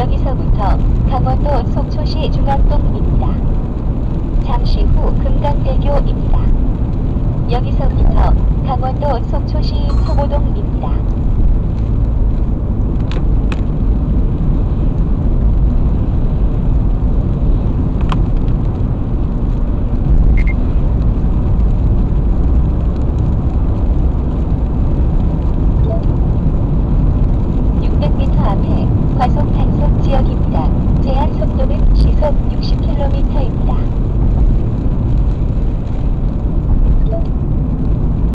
여기서부터 강원도 속초시 중앙동입니다. 잠시 후 금강대교입니다. 여기서부터 강원도 속초시 서고동입니다. 과속 지역입니다.